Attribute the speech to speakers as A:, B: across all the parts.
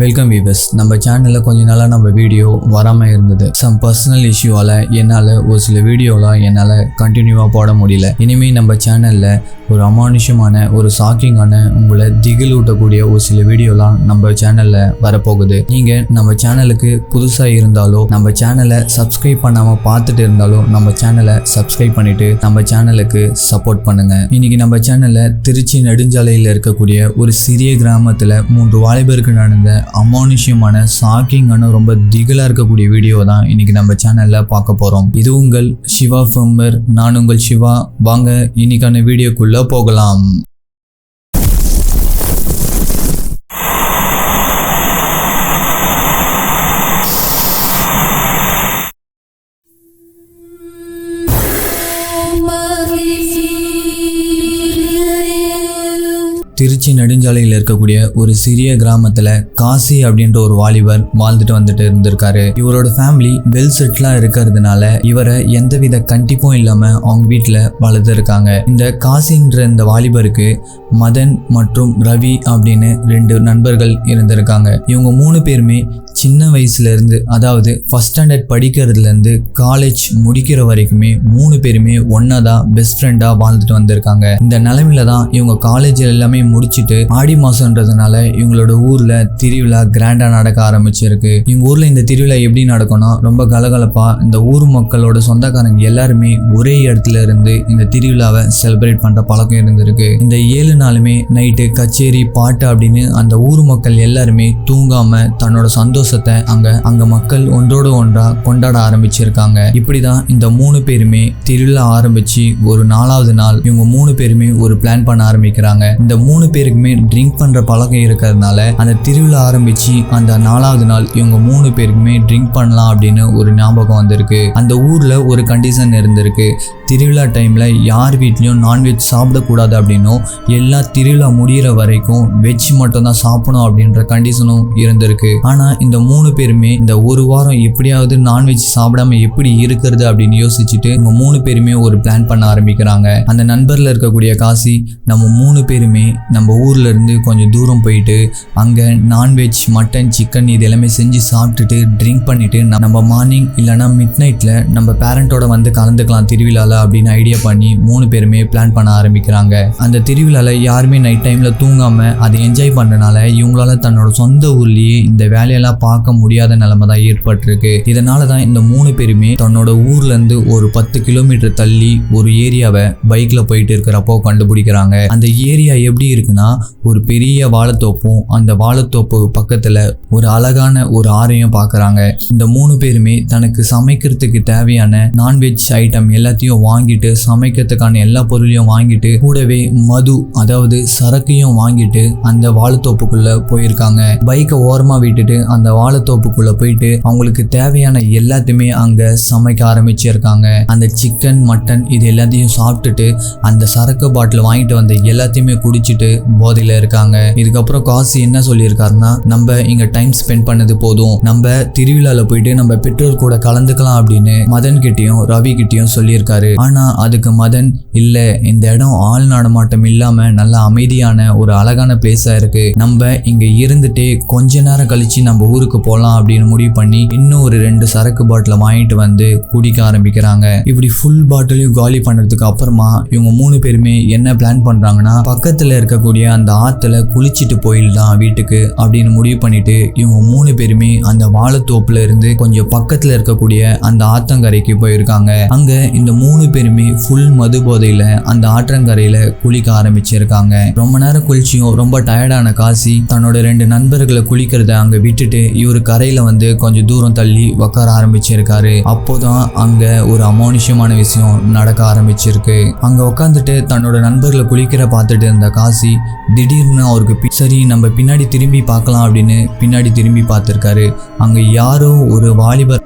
A: Welcome viewers நம்ம சேனலில் கொஞ்ச நாளாக நம்ம வீடியோ வராமல் இருந்தது. சம் பர்சனல் இஷ்யூவால் என்னால் ஒரு சில வீடியோலாம் என்னால் கண்டினியூவாக போட முடியல. இனிமேல் நம்ம சேனலில் ஒரு அமானுஷமான ஒரு ஷாக்கிங்கான உங்களை திகில் ஊட்டக்கூடிய ஒரு சில வீடியோலாம் நம்ம சேனலில் வரப்போகுது. நீங்கள் நம்ம சேனலுக்கு புதுசாக இருந்தாலோ நம்ம சேனலை சப்ஸ்கிரைப் பண்ணாமல் பார்த்துட்டு இருந்தாலோ நம்ம சேனலை சப்ஸ்கிரைப் பண்ணிட்டு நம்ம சேனலுக்கு சப்போர்ட் பண்ணுங்க. இன்னைக்கு நம்ம சேனலில் திருச்சி நெடுஞ்சாலையில் இருக்கக்கூடிய ஒரு சிறிய கிராமத்தில் மூன்று வாலிபருக்கு நடந்த அமானுஷ்யமான ஷாக்கிங்கான ரொம்ப திகிலாக இருக்கக்கூடிய வீடியோ தான் இன்னைக்கு நம்ம சேனலில் பார்க்க போகிறோம் இது உங்கள் சிவா ஃபம்பர் நான் உங்கள் சிவா. வாங்க இன்னைக்கான வீடியோக்குள்ள போகலாம். திருச்சி நெடுஞ்சாலையில் இருக்கக்கூடிய ஒரு சிறிய கிராமத்தில் காசி அப்படின்ற ஒரு வாலிபர் வாழ்ந்துட்டு வந்துட்டு இருந்திருக்காரு. இவரோட ஃபேமிலி வெல் செட்லாம் இருக்கிறதுனால இவரை எந்தவித கண்டிப்பும் இல்லாமல் அவங்க வீட்டில் வளர்த்து இருக்காங்க. இந்த காசின்ற இந்த வாலிபருக்கு மதன் மற்றும் ரவி அப்படின்னு ரெண்டு நண்பர்கள் இருந்திருக்காங்க. இவங்க மூணு பேருமே சின்ன வயசுலேருந்து அதாவது ஃபஸ்ட் ஸ்டாண்டர்ட் படிக்கிறதுலேருந்து காலேஜ் முடிக்கிற வரைக்குமே மூணு பேருமே ஒன்றா தான் பெஸ்ட் ஃப்ரெண்டாக வாழ்ந்துட்டு வந்திருக்காங்க. இந்த நிலமையில தான் இவங்க காலேஜ் எல்லாமே முடிச்சுட்டு ஆடி மாசம்ன்றதுனால இவங்களோட ஊர்ல திருவிழா கிராண்டா நடக்க ஆரம்பிச்சிருக்கு. இவங்க ஊர்ல இந்த திருவிழா எப்படி நடக்கும்னா ரொம்ப கலகலப்பா இந்த ஊர் மக்களோட சொந்தக்காரங்க எல்லாருமே ஒரே இடத்துல இருந்து இந்த திருவிழாவை செலிப்ரேட் பண்ற பழக்கம் இருந்திருக்கு. இந்த ஏழு நாளுமே நைட்டு கச்சேரி பாட்டு அப்படின்னு அந்த ஊர் மக்கள் எல்லாருமே தூங்காம தன்னோட சந்தோஷத்தை அங்க அங்க மக்கள் ஒன்றோடு ஒன்றா கொண்டாட ஆரம்பிச்சிருக்காங்க. இப்படிதான் இந்த மூணு பேருமே திருவிழா ஆரம்பிச்சு ஒரு நாலாவது நாள் இவங்க மூணு பேருமே ஒரு பிளான் பண்ண ஆரம்பிக்கிறாங்க. இந்த மூணு மூணு பேருக்குமே ட்ரிங்க் பண்ற பழக்கம் இருக்கிறதுனால அந்த திருவிழா ஆரம்பிச்சு அந்த நாலாவது நாள் இவங்க மூணு பேருக்குமே ட்ரிங்க் பண்ணலாம் அப்படின்னு ஒரு ஞாபகம் வந்திருக்கு. அந்த ஊர்ல ஒரு கண்டிஷன் இருந்திருக்கு. திருவிழா டைம்ல யார் வீட்லயும் நான்வெஜ் சாப்பிடக்கூடாது அப்படின்னும் எல்லா திருவிழா முடியிற வரைக்கும் வெஜ் மட்டும் தான் சாப்பிடணும் அப்படின்ற கண்டிஷனும் இருந்திருக்கு. ஆனா இந்த மூணு பேருமே இந்த ஒரு வாரம் எப்படியாவது நான்வெஜ் சாப்பிடாம எப்படி இருக்கிறது அப்படின்னு யோசிச்சுட்டு இவங்க மூணு பேருமே ஒரு பிளான் பண்ண ஆரம்பிக்கிறாங்க. அந்த நண்பர்ல இருக்கக்கூடிய காசி நம்ம மூணு பேருமே நம்ம ஊரில் இருந்து கொஞ்சம் தூரம் போயிட்டு அங்கே நான்வெஜ் மட்டன் சிக்கன் இது எல்லாமே செஞ்சு சாப்பிட்டுட்டு ட்ரிங்க் பண்ணிவிட்டு நம்ம மார்னிங் இல்லைன்னா மிட் நைட்டில் நம்ம பேரண்ட்டோட வந்து கலந்துக்கலாம் திருவிழாவில் அப்படின்னு ஐடியா பண்ணி மூணு பேருமே பிளான் பண்ண ஆரம்பிக்கிறாங்க. அந்த திருவிழாவில் யாருமே நைட் டைமில் தூங்காமல் அதை என்ஜாய் பண்ணுறனால இவங்களால தன்னோட சொந்த ஊர்லேயே இந்த வேலையெல்லாம் பார்க்க முடியாத நிலைமை தான் ஏற்பட்டிருக்கு. இதனால தான் இந்த மூணு பேருமே தன்னோட ஊர்லேருந்து ஒரு பத்து கிலோமீட்டர் தள்ளி ஒரு ஏரியாவை பைக்கில் போயிட்டு இருக்கிறப்போ கண்டுபிடிக்கிறாங்க. அந்த ஏரியா எப்படி இருக்குன்னா ஒரு பெரிய வாழைத்தோப்பும் அந்த வாழைத்தோப்பு பக்கத்தில் ஒரு அழகான ஒரு ஆறையும் பார்க்கறாங்க இந்த மூணு பேருமே தனக்கு சமைக்கிறதுக்கு தேவையான நான்வெஜ் ஐட்டம் எல்லாத்தையும் வாங்கிட்டு சமைக்கிறதுக்கான எல்லா பொருளையும் வாங்கிட்டு கூடவே மது அதாவது சரக்கையும் வாங்கிட்டு அந்த வாழைத்தோப்புக்குள்ளே போயிருக்காங்க. பைக்கை ஓரமாக விட்டுட்டு அந்த வாழைத்தோப்புக்குள்ளே போயிட்டு அவங்களுக்கு தேவையான எல்லாத்தையுமே அங்கே சமைக்க ஆரம்பிச்சிருக்காங்க. அந்த சிக்கன் மட்டன் இது எல்லாத்தையும் சாப்பிட்டுட்டு அந்த சரக்கு பாட்டில் வாங்கிட்டு வந்த எல்லாத்தையுமே குடிச்சிட்டு போதையில இருக்காங்க. இதுக்கப்புறம் காசு என்ன சொல்லியிருக்காருன்னா நம்ம இங்க டைம் ஸ்பெண்ட் பண்ணது போதும். நம்ம திருவிழால போயிட்டு நம்ம பெற்றோர் கூட கலந்துக்கலாம் அப்படின்னு மதன் கிட்டயும் ரவி கிட்டயும் சொல்லியிருக்காரு. ஆனா அதுக்கு மதன் இல்ல இந்த இடம் ஆள் நடமாட்டம் இல்லாம நல்ல அமைதியான ஒரு அழகான பிளேஸா இருக்கு. நம்ம இங்க இருந்துட்டே கொஞ்ச நேரம் கழிச்சு நம்ம ஊருக்கு போகலாம் அப்படின்னு முடிவு பண்ணி இன்னும் ஒரு ரெண்டு சரக்கு பாட்டிலை வாங்கிட்டு வந்து குடிக்க ஆரம்பிக்கிறாங்க. இப்படி ஃபுல் பாட்டிலையும் காலி பண்றதுக்கு அப்புறமா இவங்க மூணு பேருமே என்ன பிளான் பண்றாங்கன்னா பக்கத்துல இருக்கக்கூடிய அந்த ஆற்றுல குளிச்சுட்டு போயிடலாம் வீட்டுக்கு அப்படின்னு முடிவு பண்ணிட்டு இவங்க மூணு பேருமே அந்த வாழைத்தோப்புல இருந்து கொஞ்சம் பக்கத்துல இருக்கக்கூடிய அந்த ஆத்தங்கரைக்கு போயிருக்காங்க. அங்க இந்த மூணு பேருமே ஃபுல் மது போதையில அந்த ஆற்றங்கரையில குளிக்க ஆரம்பிச்சிருக்காங்க. ரொம்ப நேரம் குளிச்சியும் ரொம்ப டயர்டான காசி தன்னோட ரெண்டு நண்பர்களை குளிக்கிறத அங்க விட்டுட்டு இவர் கரையில வந்து கொஞ்சம் தூரம் தள்ளி உட்கார ஆரம்பிச்சிருக்காரு. அப்போதான் அங்க ஒரு அமானுஷ்யமான விஷயம் நடக்க ஆரம்பிச்சிருக்கு. அங்க உட்காந்துட்டு தன்னோட நண்பர்களை குளிக்கிற பார்த்துட்டு இருந்த காசி திடீர்னு அவருக்கு சரி நம்ம பின்னாடி திரும்பி பார்க்கலாம் அப்படின்னு பின்னாடி திரும்பி பார்த்திருக்காரு. அங்க யாரோ ஒரு வாலிபர்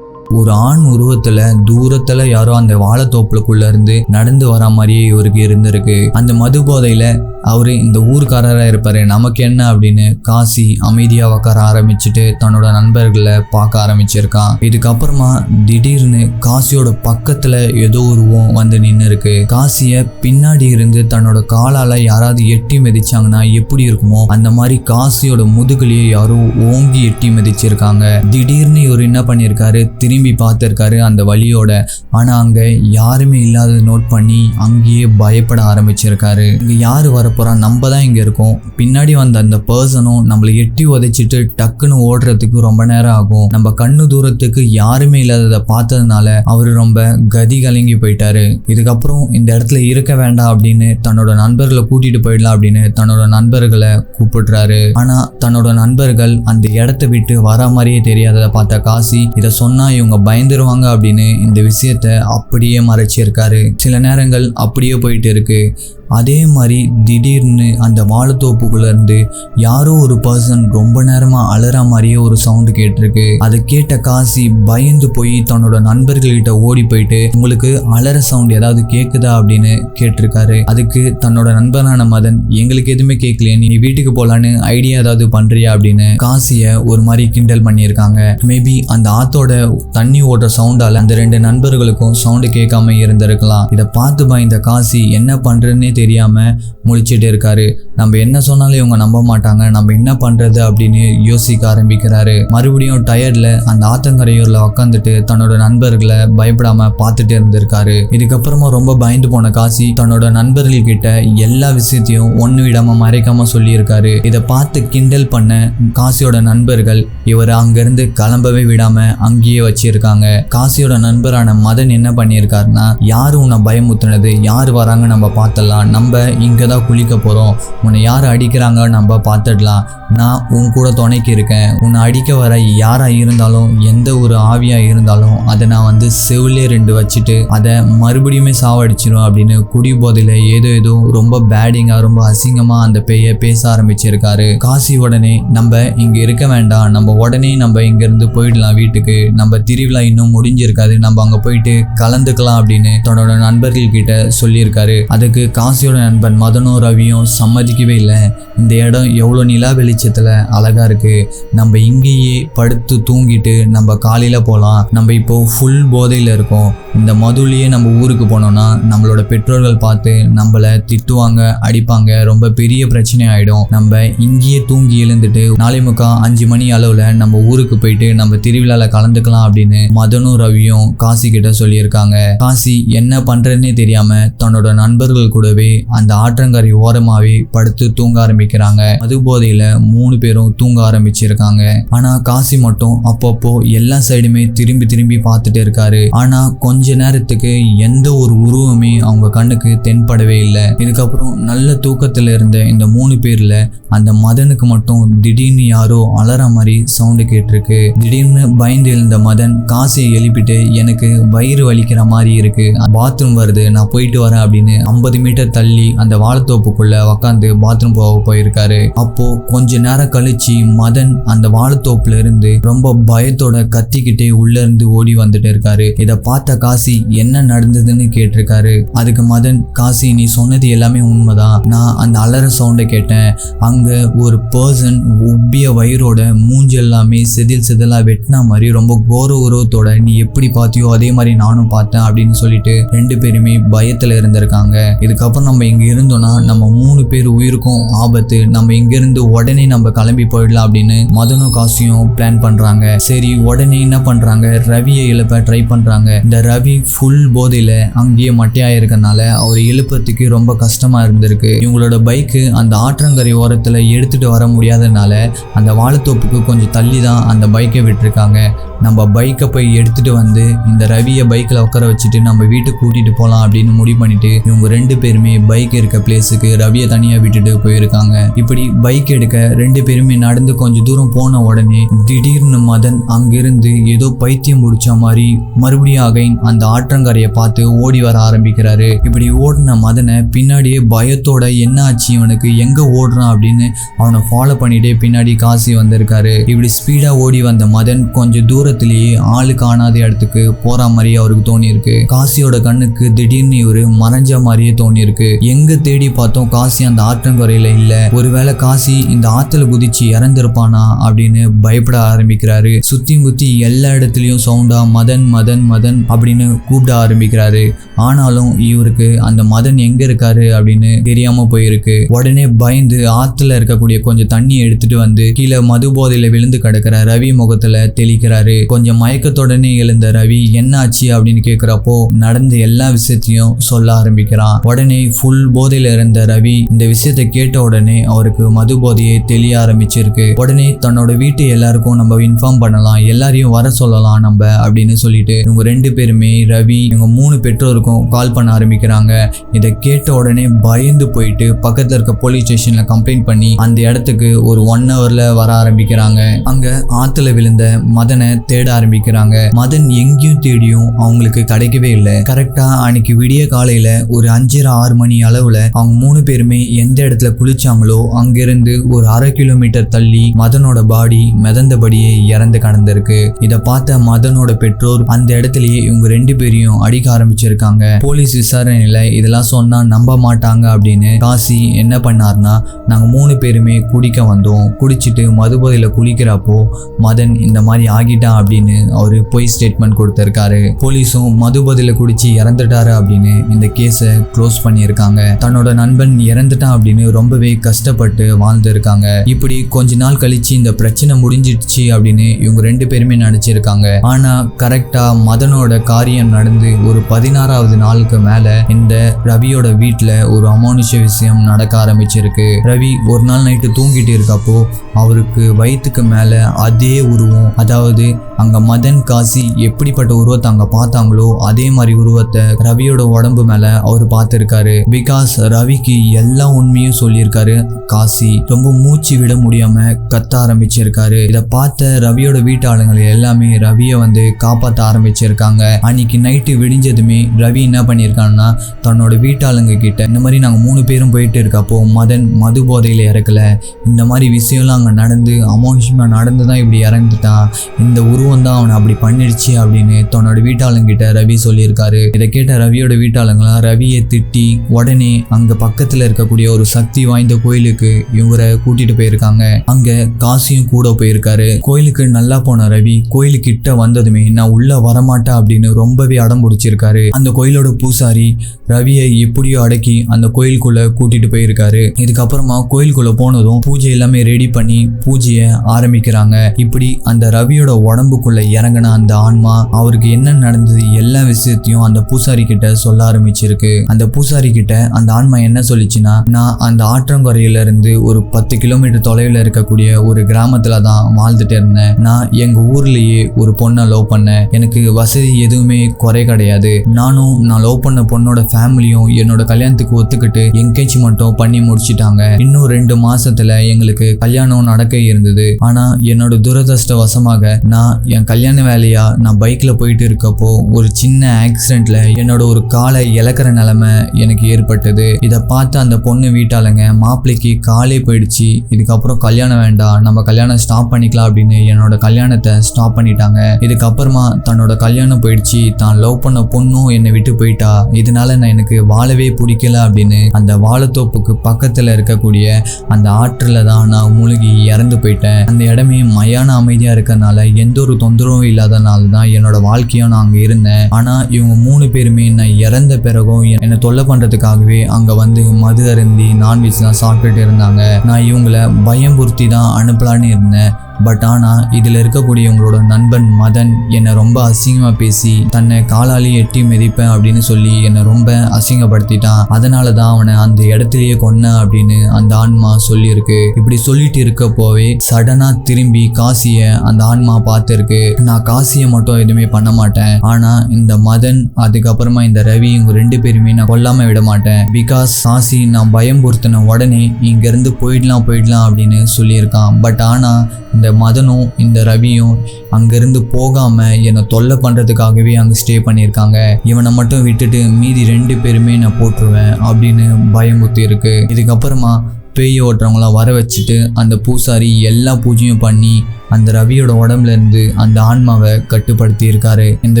A: ஒரு ஆண் உருவத்துல தூரத்துல யாரோ அந்த வாழைத்தோப்புக்குள்ள இருந்து நடந்து வர மாதிரியே இவருக்கு இருந்திருக்கு. அந்த மது போதையில அவரு இந்த ஊர்க்காரரா இருப்பாரு நமக்கு என்ன அப்படின்னு காசி அமைதியா உட்கார ஆரம்பிச்சுட்டு தன்னோட நண்பர்களை பார்க்க ஆரம்பிச்சிருக்கான். இதுக்கப்புறமா திடீர்னு காசியோட பக்கத்துல ஏதோ உருவம் வந்து நின்று இருக்கு காசிய பின்னாடி இருந்து தன்னோட காலால யாராவது எட்டி மிதிச்சாங்கன்னா எப்படி இருக்குமோ அந்த மாதிரி காசியோட முதுகுலயே யாரோ ஓங்கி எட்டி மிதிச்சிருக்காங்க. திடீர்னு இவர் என்ன பண்ணியிருக்காரு திரும்பி பார்த்திருக்காரு. அந்த வழியோட ஆனா அங்க யாருமே இல்லாததை நோட் பண்ணி அங்கேயே பயப்பட ஆரம்பிச்சிருக்காரு. இங்கே யாரு வரப்போறா? நம்ம தான் இங்க இருக்கோம். பின்னாடி வந்த அந்த பர்சனும் நம்மளை எட்டி உதைச்சிட்டு டக்குன்னு ஓடுறதுக்கு ரொம்ப நேரம் ஆகும். நம்ம கண்ணு தூரத்துக்கு யாருமே இல்லாததை பார்த்ததுனால அவரு ரொம்ப கதி கலங்கி போயிட்டாரு. இதுக்கப்புறம் இந்த இடத்துல இருக்க வேண்டாம் அப்படின்னு தன்னோட நண்பர்களை கூட்டிட்டு போயிடலாம் அப்படின்னு தன்னோட நண்பர்களை கூப்பிடுறாரு. ஆனா தன்னோட நண்பர்கள் அந்த இடத்த விட்டு வர மாதிரியே தெரியாததை பார்த்த காசி இதை சொன்னா இவங்க பயந்துருவாங்க அப்படின்னு இந்த விஷயத்த அப்படியே மறைச்சிருக்காரு. சில நேரங்கள் அப்படியே போயிட்டு இருக்கு. அதே மாதிரி திடீர்னு அந்த வாழைத்தோப்புக்குள்ளேருந்து யாரோ ஒரு பர்சன் ரொம்ப நேரமாக அலற மாதிரியே ஒரு சவுண்டு கேட்டிருக்கு. அதை கேட்ட காசி பயந்து போய் தன்னோட நண்பர்கள்கிட்ட ஓடி போயிட்டு உங்களுக்கு அலற சவுண்ட் ஏதாவது கேட்குதா அப்படின்னு கேட்டிருக்காரு. அதுக்கு தன்னோட நண்பனான மதன் எங்களுக்கு எதுவுமே கேட்கலையே நீ வீட்டுக்கு போகலான்னு ஐடியா ஏதாவது பண்ணுறியா அப்படின்னு காசியை ஒரு மாதிரி கிண்டல் பண்ணியிருக்காங்க. மேபி அந்த ஆத்தோட தண்ணி ஓடுற சவுண்டால அந்த ரெண்டு நண்பர்களுக்கும் சவுண்டு கேட்காம இருந்திருக்கலாம். இதை பார்த்து பயந்த காசி என்ன பண்றதுன்னே தெரியாம முடிச்சுட்டு இருக்காரு. நம்ம என்ன சொன்னாலும் இவங்க நம்ப மாட்டாங்க. நம்ம என்ன பண்றது அப்படின்னு யோசிக்க ஆரம்பிக்கிறாரு. மறுபடியும் டயர்ட்ல அந்த ஆத்தங்கரையூர்ல உக்காந்துட்டு தன்னோட நண்பர்களை பயப்படாம பார்த்துட்டு இருந்திருக்காரு. இதுக்கப்புறமா ரொம்ப பயந்து போன காசி தன்னோட நண்பர்கள் கிட்ட எல்லா விஷயத்தையும் ஒன்னு விடாம மறைக்காம சொல்லியிருக்காரு. இதை பார்த்து கிண்டல் பண்ண காசியோட நண்பர்கள் இவர் அங்கிருந்து கிளம்பவே விடாம அங்கேயே வச்சிருக்காங்க. காசியோட நண்பரான மதன் என்ன பண்ணியிருக்காருன்னா யாரு உன்னை பயமுத்துனது யார் வராங்க நம்ம பார்த்தலாம். நம்ம இங்கே தான் குளிக்க போகிறோம் உன்னை யார் அடிக்கிறாங்க நம்ம பார்த்துடலாம். நான் உன் கூட துணைக்கு இருக்கேன். உன்னை அடிக்க வர யாராக இருந்தாலும் எந்த ஒரு ஆவியாக இருந்தாலும் அதை நான் வந்து செவிலே ரெண்டு வச்சுட்டு அதை மறுபடியுமே சாவடிச்சிடும் அப்படின்னு குடி போதையில் ஏதோ ஏதோ ரொம்ப பேடிங்காக ரொம்ப அசிங்கமாக அந்த பேயை பேச ஆரம்பிச்சிருக்காரு. காசி உடனே நம்ம இங்கே இருக்க வேண்டாம். நம்ம உடனே நம்ம இங்கேருந்து போயிடலாம் வீட்டுக்கு. நம்ம திருவிழா இன்னும் முடிஞ்சிருக்காது. நம்ம அங்கே போயிட்டு கலந்துக்கலாம் அப்படின்னு தன்னோட நண்பர்கள் கிட்ட சொல்லியிருக்காரு. அதுக்கு காசியோட நண்பன் மதனும் ரவியும் சம்மதிக்கவே இல்லை. இந்த இடம் எவ்வளோ நிலா வெளிச்சத்தில் அழகா இருக்கு. நம்ம இங்கேயே படுத்து தூங்கிட்டு நம்ம காலையில் போகலாம் நம்ம இப்போ ஃபுல் போதையில் இருக்கோம். இந்த மதுலேயே நம்ம ஊருக்கு போனோம்னா நம்மளோட பெற்றோர்கள் பார்த்து நம்மளை திட்டுவாங்க அடிப்பாங்க. ரொம்ப பெரிய பிரச்சனை ஆகிடும் நம்ம இங்கேயே தூங்கி எழுந்துட்டு நாளை முக்கா அஞ்சு மணி அளவில் நம்ம ஊருக்கு போயிட்டு நம்ம திருவிழாவில் கலந்துக்கலாம் அப்படின்னு மதனும் ரவியும் காசி கிட்ட சொல்லியிருக்காங்க. காசி என்ன பண்ணுறதுன்னே தெரியாமல் தன்னோட நண்பர்கள் கூடவே அந்த ஆற்றங்கரை ஓரமாவே படுத்து தூங்க ஆரம்பிக்கிறாங்க. அது போதையில மூணு பேரும் தூங்க ஆரம்பிச்சிருக்காங்க. ஆனா காசி மட்டும் அப்பப்போ எல்லா சைடுமே திரும்பி திரும்பி பார்த்துட்டு இருக்காரு. ஆனா கொஞ்ச நேரத்துக்கு எந்த ஒரு உருவமே அவங்க கண்ணுக்கு தென்படவே இல்லை. இதுக்கப்புறம் நல்ல தூக்கத்துல இருந்த இந்த மூணு பேர்ல அந்த மதனுக்கு மட்டும் திடீர்னு யாரோ அலற மாதிரி சவுண்டு கேட்டிருக்கு. திடீர்னு பயந்து எழுந்த மதன் காசியை எழுப்பிட்டு எனக்கு வயிறு வலிக்கிற மாதிரி இருக்கு. பாத்ரூம் வருது. நான் போயிட்டு வரேன் அப்படின்னு ஐம்பது மீட்டர் தள்ளி அந்த வாழைத்தோப்புக்குள்ள உக்காந்து பாத்ரூம் போக போயிருக்காரு. அப்போ கொஞ்ச நேரம் கழிச்சு மதன் அந்த வாழைத்தோப்புல இருந்து ரொம்ப பயத்தோட கத்திக்கிட்டே உள்ள இருந்து ஓடி வந்துட்டு இருக்காரு. இதை பார்த்த காசி என்ன நடந்ததுன்னு கேட்டிருக்காரு. அதுக்கு மதன் காசி நீ சொன்னது எல்லாமே உண்மைதான். நான் அந்த அலற சவுண்டை கேட்டேன். அங்க ஒரு பர்சன் உப்பிய வயிறோட மூஞ்சி எல்லாமே செதில் செதிலா வெட்டின மாதிரி ரொம்ப கோர உருவத்தோட நீ எப்படி பார்த்தியோ அதே மாதிரி நானும் பார்த்தேன் அப்படின்னு சொல்லிட்டு ரெண்டு பேருமே பயத்துல இருந்திருக்காங்க. இதுக்கப்புறம் நம்ம இங்க இருந்தோம்னா நம்ம மூணு பேர் உயிருக்கும் ஆபத்து. நம்ம இங்கேருந்து உடனே நம்ம கிளம்பி போயிடலாம் அப்படின்னு மதனும் காசியும் பிளான் பண்ணுறாங்க சரி உடனே என்ன பண்ணுறாங்க ரவியை எழுப்ப ட்ரை பண்ணுறாங்க இந்த ரவி ஃபுல் போதையில் அங்கேயே மட்டையாக இருக்கறனால அவர் எழுப்பத்துக்கு ரொம்ப கஷ்டமாக இருந்திருக்கு. இவங்களோட பைக்கு அந்த ஆற்றங்கரை ஓரத்தில் எடுத்துகிட்டு வர முடியாதனால அந்த வாழைத்தோப்புக்கு கொஞ்சம் தள்ளி தான் அந்த பைக்கை விட்டுருக்காங்க. நம்ம பைக்கை போய் எடுத்துட்டு வந்து இந்த ரவியை பைக்கில் உட்கார வச்சுட்டு நம்ம வீட்டுக்கு கூட்டிகிட்டு போகலாம் அப்படின்னு முடிவு பண்ணிட்டு இவங்க ரெண்டு பேருமே பைக் இருக்க பிளேஸுக்கு ரவியை தனியாக விட்டுட்டு போயிருக்காங்க. இப்படி பைக் எடுக்க ரெண்டு பேருமே நடந்து கொஞ்சம் தூரம் போன உடனே திடீர்னு மதன் அங்கிருந்து ஏதோ பைத்தியம் முடிச்ச மாதிரி மறுபடியும் அகைன் அந்த ஆற்றங்கரையை பார்த்து ஓடி வர ஆரம்பிக்கிறாரு. இப்படி ஓடின மதனை பின்னாடியே பயத்தோட என்ன ஆச்சு இவனுக்கு எங்க ஓடுறான் அப்படின்னு அவனை ஃபாலோ பண்ணிட்டே பின்னாடி காசி வந்திருக்காரு. இப்படி ஸ்பீடா ஓடி வந்த மதன் கொஞ்சம் தூரத்திலேயே ஆளு காணாத இடத்துக்கு போற மாதிரி அவருக்கு தோணியிருக்கு. காசியோட கண்ணுக்கு திடீர்னு இவரு மறைஞ்ச மாதிரியே தோணியிருக்கு. எங்க தேடி பார்த்தோம் காசி அந்த ஆற்றங்கரையில இல்ல. ஒருவேளை காசி இந்த ஆத்துல குதிச்சு இறந்திருப்பானா அப்படின்னு பயப்பட ஆரம்பிக்கிறாரு. சுத்தி முத்தி எல்லா இடத்துலயும் சவுண்டா மதன் மதன் மதன் அப்படின்னு கூப்பிட ஆரம்பிக்கிறாரு. ஆனாலும் இவருக்கு அந்த மதன் எங்க இருக்காரு அப்படின்னு தெரியாம போயிருக்கு. உடனே பயந்து ஆத்துல இருக்கக்கூடிய கொஞ்சம் தண்ணி எடுத்துட்டு வந்து கீழே மது போதையில விழுந்து கிடக்கிற ரவி முகத்துல தெளிக்கிறாரு. கொஞ்சம் மயக்கத்துடனே எழுந்த ரவி என்ன ஆச்சு அப்படின்னு கேக்குறப்போ நடந்த எல்லா விஷயத்தையும் சொல்ல ஆரம்பிக்கிறான். உடனே ஃபுல் போதையில இருந்த ரவி இந்த விஷயத்தை கேட்ட உடனே அவருக்கு மது போதையை தெளிய ஆரம்பிச்சிருக்கு. உடனே தன்னோட வீட்டு எல்லாருக்கும் நம்ம இன்ஃபார்ம் பண்ணலாம் எல்லாரையும் வர சொல்லலாம் நம்ம அப்படின்னு சொல்லிட்டு இவங்க ரெண்டு பேருமே ரவி இவங்க மூணு பெற்றோருக்கும் கால் பண்ண ஆரம்பிக்கிறாங்க. இதை கேட்ட உடனே பயந்து போயிட்டு பக்கத்துல இருக்க போலீஸ் ஸ்டேஷன்ல கம்ப்ளைண்ட் பண்ணி அந்த இடத்துக்கு ஒரு ஒன் ஹவர்ல வர ஆரம்பிக்கிறாங்க. அங்க ஆத்துல விழுந்த மதனை தேட ஆரம்பிக்கிறாங்க. மதன் எங்கேயும் தேடியும் அவங்களுக்கு கிடைக்கவே இல்லை. கரெக்டா அன்னைக்கு விடிய காலையில ஒரு அஞ்சரை ஆறு மணி அளவுல அவங்க மூணு பேருமே எந்த இடத்துல குளிச்சாங்களோ அங்கிருந்து ஒரு அரை கிலோமீட்டர் தள்ளி மதனோட பாடி மிதந்தபடியே இறந்து கடந்திருக்கு. இதை பார்த்த மதனோட பெற்றோர் அந்த இடத்துலயே இவங்க ரெண்டு பேரையும் அடிக்க ஆரம்பிச்சிருக்காங்க. போலீஸ் விசாரணையில இதெல்லாம் சொன்னா நம்ப மாட்டாங்க அப்படின்னு காசி என்ன பண்ணார்னா நாங்க மூணு பேருமே குடிக்க வந்தோம். குடிச்சிட்டு மதுபோதையில குளிக்கிறப்போ மதன் இந்த மாதிரி ஆகிட்டான் அப்படின்னு அவரு பொய் ஸ்டேட்மெண்ட் கொடுத்திருக்காரு. போலீஸும் மதுபோதையில குடிச்சு இறந்துட்டாரு அப்படின்னு இந்த கேஸை க்ளோஸ் பண்ணியிருக்காங்க. தன்னோட நண்பன் இறந்துட்டான் அப்படின்னு ரொம்பவே கஷ்டப்பட்டு வாழ்ந்திருக்காங்க இப்படி கொஞ்ச நாள் கழிச்சு இந்த பிரச்சனை முடிஞ்சிடுச்சு அப்படின்னு இவங்க ரெண்டு பேருமே நினைச்சிருக்காங்க. ஆனா கரெக்டா மதனோட காரியம் நடந்து ஒரு பதினாறாவது நாளுக்கு மேல இந்த ரவியோட வீட்டுல ஒரு அமானுஷ விஷயம் நடக்க ஆரம்பிச்சிருக்கு. ரவி ஒரு நாள் நைட்டு தூங்கிட்டு இருக்கப்போ அவருக்கு வயிற்றுக்கு மேல அதே உருவம் அதாவது அங்க மதன் காசி எப்படிப்பட்ட உருவத்தை அங்க பார்த்தாங்களோ அதே மாதிரி உருவத்தை ரவியோட உடம்பு மேல அவர் பார்த்திருக்காரு. பிகாஸ் ரவிக்கு எல்லா உண்மையும் சொல்லியிருக்காரு. காசி ரொம்ப மூச்சு விட முடியாம கத்த ஆரம்பிச்சிருக்காரு. இதை பார்த்த ரவியோட வீட்டாளுங்களை எல்லாமே ரவியை வந்து காப்பாற்ற ஆரம்பிச்சிருக்காங்க. அன்னைக்கு நைட்டு விடிஞ்சதுமே ரவி என்ன பண்ணியிருக்காங்கன்னா தன்னோட வீட்டாளுங்க கிட்ட இந்த மாதிரி நாங்கள் மூணு பேரும் போயிட்டு இருக்கப்போ மதன் மது போதையில் இறக்கல. இந்த மாதிரி விஷயம்லாம் அங்கே நடந்து அமௌன்ஷமாக நடந்து தான் இப்படி இறந்துட்டான். இந்த உருவம் தான் அவனை அப்படி பண்ணிடுச்சு அப்படின்னு தன்னோட வீட்டாளுங்கிட்ட ரவி சொல்லியிருக்காரு. இதை கேட்ட ரவியோட வீட்டாளுங்களாம் ரவியை திட்டி உடனே அங்கே பக்கத்தில் இருக்கக்கூடிய ஒரு சக்தி வாய்ந்த கோயிலுக்கு இவரை கூட்டிட்டு போயிருக்காங்க. அங்கே காசியும் கூட போயிருக்காரு. கோயிலுக்கு நல்லா போன ரவி கோயிலுக்கிட்ட வந்ததுமே நான் உள்ள வரமாட்டேன் அப்படின்னு ரொம்பவே அடம் பிடிச்சிருக்காரு. அந்த கோயிலோட பூசாரி ரவியை எப்படியோ அடக்கி அந்த கோயிலுக்குள்ள கூட்டிட்டு போயிருக்காரு. இதுக்கப்புறமா கோயிலுக்குள்ள போனதும் பூஜை எல்லாமே ரெடி பண்ணி பூஜையை ஆரம்பிக்கிறாங்க. இப்படி அந்த ரவியோட உடம்புக்குள்ள இறங்கின அந்த ஆன்மா அவருக்கு என்ன நடந்தது எல்லா விஷயத்தையும் அந்த பூசாரி கிட்ட சொல்ல ஆரம்பிச்சிருக்கு. அந்த பூசாரி கிட்ட அந்த ஆன்மா என்ன சொல்லிச்சுன்னா நான் அந்த ஆற்றங்கரையில இருந்து ஒரு பத்து கிலோமீட்டர் தொலைவில் இருக்கக்கூடிய ஒரு கிராமத்துல தான் வாழ்ந்துட்டு இருந்தேன். நான் எங்க ஊர்லயே ஒரு பொண்ணை லவ் பண்ணேன். எனக்கு வசதி எதுவுமே குறை கிடையாது. நானும் நான் லவ் பண்ண பொண்ணோட ஃபேமிலியும் என்னோட கல்யாணத்துக்கு ஒத்துக்கிட்டு என்கேஜ்மெண்ட்டும் பண்ணி முடிச்சிட்டாங்க. இன்னும் ரெண்டு மாசத்துல எங்களுக்கு கல்யாணம் நடக்க இருந்தது. ஆனா என்னோட துரதிருஷ்டவசமாக நான் என் கல்யாண வேலையா நான் பைக்ல போயிட்டு இருக்கப்போ ஒரு சின்ன ஆக்சிடென்ட்ல என்னோட ஒரு காலை இழக்கிற நிலைமை எனக்கு ஏற்பட்டது. இதை பார்த்து அந்த பொண்ணு வீட்டாளுங்க மாப்பிள்ளைக்கு காலே போயிடுச்சு இதுக்கப்புறம் கல்யாணம் வேண்டாம் நம்ம கல்யாணம் ஸ்டாப் பண்ணிக்கலாம் அப்படின்னு என்னோட கல்யாணத்தை ஸ்டாப் பண்ணிட்டாங்க. இதுக்கப்புறமா தன்னோட கல்யாணம் போயிடுச்சு தான் லவ் பண்ண பொண்ணும் என்னை விட்டு போயிட்டா இதனால நான் எனக்கு வாழவே பிடிக்கல அப்படின்னு அந்த வாழைத்தோப்புக்கு பக்கத்தில் இருக்கக்கூடிய அந்த ஆற்றில் தான் நான் முழுகி இறந்து போயிட்டேன். அந்த இடமே மயான அமைதியாக இருக்கிறதுனால எந்த ஒரு தொந்தரவும் இல்லாதனால தான் என்னோட வாழ்க்கையும் நான் அங்கே இருந்தேன். ஆனால் இவங்க மூணு பேருமே நான் இறந்த பிறகும் என்னை தொல்லை பண்ணுறதுக்காகவே அங்கே வந்து மது அருந்தி நான்வெஜ் தான் சாப்பிட்டுட்டு இருந்தாங்க. நான் இவங்களை பயம்புறுத்தி தான் அனுப்பலான்னு இருந்தேன். பட் ஆனால் இதில் இருக்கக்கூடிய உங்களோட நண்பன் மதன் என்னை ரொம்ப அசிங்கமாக பேசி தன்னை காலாலே எட்டி மிதிப்பேன் அப்படின்னு சொல்லி என்னை ரொம்ப அசிங்கப்படுத்திட்டான். அதனால தான் அவனை அந்த இடத்துலயே கொன்ன அப்படின்னு அந்த ஆன்மா சொல்லியிருக்கு. இப்படி சொல்லிட்டு இருக்கப்போவே சடனாக திரும்பி காசியை அந்த ஆன்மா பார்த்துருக்கு. நான் காசியை மட்டும் எதுவுமே பண்ண மாட்டேன். ஆனால் இந்த மதன் அதுக்கப்புறமா இந்த ரவி இவங்க ரெண்டு பேருமே நான் கொல்லாமல் விட மாட்டேன். பிகாஸ் காசி நான் பயம் பொறுத்தின உடனே இங்கேருந்து போயிடலாம் போயிடலாம் அப்படின்னு சொல்லியிருக்கான். பட் ஆனால் இந்த மதனும் இந்த ரவியும் அங்கேருந்து போகாமல் என்னை தொல்லை பண்ணுறதுக்காகவே அங்கே ஸ்டே பண்ணியிருக்காங்க. இவனை மட்டும் விட்டுட்டு மீதி ரெண்டு பேருமே நான் போட்டுருவேன் அப்படின்னு பயமுத்தி இருக்கு. இதுக்கப்புறமா பேய் ஓட்டுறவங்களாம் வர வச்சுட்டு அந்த பூசாரி எல்லா பூஜையும் பண்ணி அந்த ரவியோட உடம்புல இருந்து அந்த ஆன்மாவை கட்டுப்படுத்தி இருக்காரு இந்த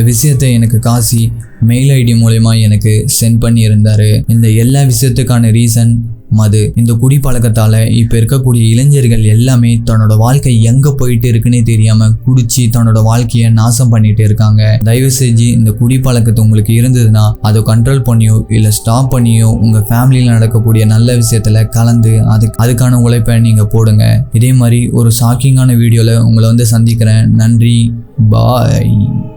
A: விஷயத்தை எனக்கு காசி மெயில் ஐடி மூலயமா எனக்கு சென்ட் பண்ணியிருந்தார். இந்த எல்லா விஷயத்துக்கான ரீசன் மது. இந்த குடிப்பழக்கத்தால இப்ப இருக்கக்கூடிய இளைஞர்கள் எல்லாமே தன்னோட வாழ்க்கை எங்க போயிட்டு இருக்குன்னே தெரியாம குடிச்சு தன்னோட வாழ்க்கையை நாசம் பண்ணிட்டு இருக்காங்க. தயவு செஞ்சு இந்த குடிப்பழக்கத்தை உங்களுக்கு இருந்ததுன்னா அதை கண்ட்ரோல் பண்ணியோ இல்ல ஸ்டாப் பண்ணியோ உங்க ஃபேமிலியில் நடக்கக்கூடிய நல்ல விஷயத்துல கலந்து அதுக்கு அதுக்கான உழைப்பை நீங்க போடுங்க. இதே மாதிரி ஒரு ஷாக்கிங்கான வீடியோல உங்களை வந்து சந்திக்கிறேன். நன்றி. பாய்